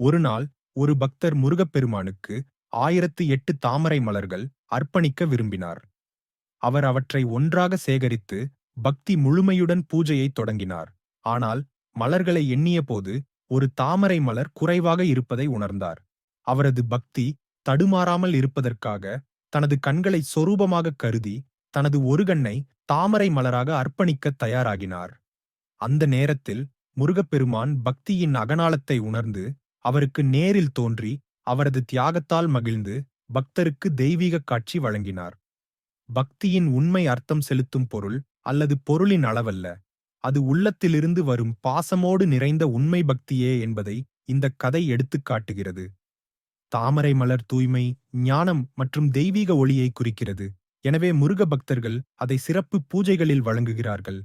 ஒருநாள் ஒரு பக்தர் முருகப்பெருமானுக்கு ஆயிரத்து எட்டு தாமரை மலர்கள் அர்ப்பணிக்க விரும்பினார். அவர் அவற்றை ஒன்றாக சேகரித்து பக்தி முழுமையுடன் பூஜையைத் தொடங்கினார். ஆனால் மலர்களை எண்ணியபோது ஒரு தாமரை மலர் குறைவாக இருப்பதை உணர்ந்தார். அவரது பக்தி தடுமாறாமல் இருப்பதற்காக தனது கண்களை சொரூபமாக கருதி தனது ஒரு கண்ணை தாமரை மலராக அர்ப்பணிக்க தயாராகினார். அந்த நேரத்தில் முருகப்பெருமான் பக்தியின் அகநாளத்தை உணர்ந்து அவருக்கு நேரில் தோன்றி அவரது தியாகத்தால் மகிழ்ந்து பக்தருக்கு தெய்வீக காட்சி வழங்கினார். பக்தியின் உண்மை அர்த்தம் செலுத்தும் பொருள் அல்லது பொருளின் அளவல்ல. அது உள்ளத்திலிருந்து வரும் பாசமோடு நிறைந்த உண்மை பக்தியே என்பதை இந்த கதை எடுத்துக் காட்டுகிறது. தாமரை மலர் தூய்மை ஞானம் மற்றும் தெய்வீக ஒளியை குறிக்கிறது. எனவே முருக பக்தர்கள் அதை சிறப்பு பூஜைகளில் வழங்குகிறார்கள்.